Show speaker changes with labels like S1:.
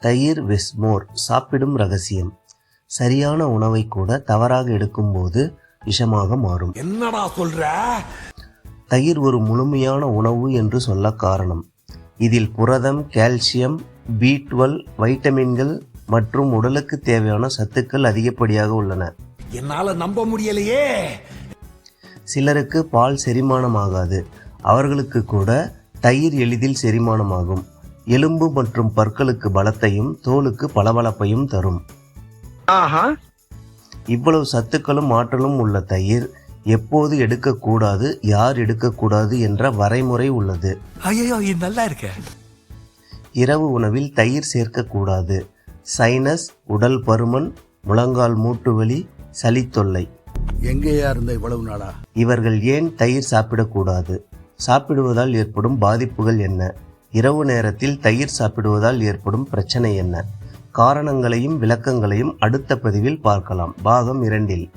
S1: தயிர் வெஸ்மோர் சாப்பிடும் ரகசியம். சரியான உணவை கூட தவறாக எடுக்கும்போது விஷமாக மாறும்.
S2: என்னடா சொல்ற?
S1: தயிர் ஒரு முழுமையான உணவு என்று சொல்ல காரணம். இதில் புரதம் கால்சியம் பி டுவெல் வைட்டமின்கள் மற்றும் உடலுக்கு தேவையான சத்துக்கள் அதிகப்படியாக உள்ளன.
S2: என்னால நம்ப முடியலையே.
S1: சிலருக்கு பால் செரிமானமாகாது. அவர்களுக்கு கூட தயிர் எளிதில் செரிமானமாகும். எலும்பு மற்றும் பற்களுக்கு பலத்தையும் தோலுக்கு பளபளப்பையும் தரும். இவ்வளவு சத்துக்களும் ஆற்றலும் உள்ள தயிர் எப்போது எடுக்கக்கூடாது யார் எடுக்கக்கூடாது என்ற வரைமுறை உள்ளது.
S2: ஐயோ இது நல்லா இருக்க.
S1: இரவு உணவில் தயிர் சேர்க்கக்கூடாது. சைனஸ் உடல் பருமன் முழங்கால் மூட்டு வலி சளி தொல்லை
S3: எங்கேயா இருந்த இவ்வளவு நாளா?
S1: இவர்கள் ஏன் தயிர் சாப்பிடக்கூடாது? சாப்பிடுவதால் ஏற்படும் பாதிப்புகள் என்ன? இரவு நேரத்தில் தயிர் சாப்பிடுவதால் ஏற்படும் பிரச்சனை என்ன? காரணங்களையும் விளக்கங்களையும் அடுத்த பதிவில் பார்க்கலாம். பாகம் இரண்டில்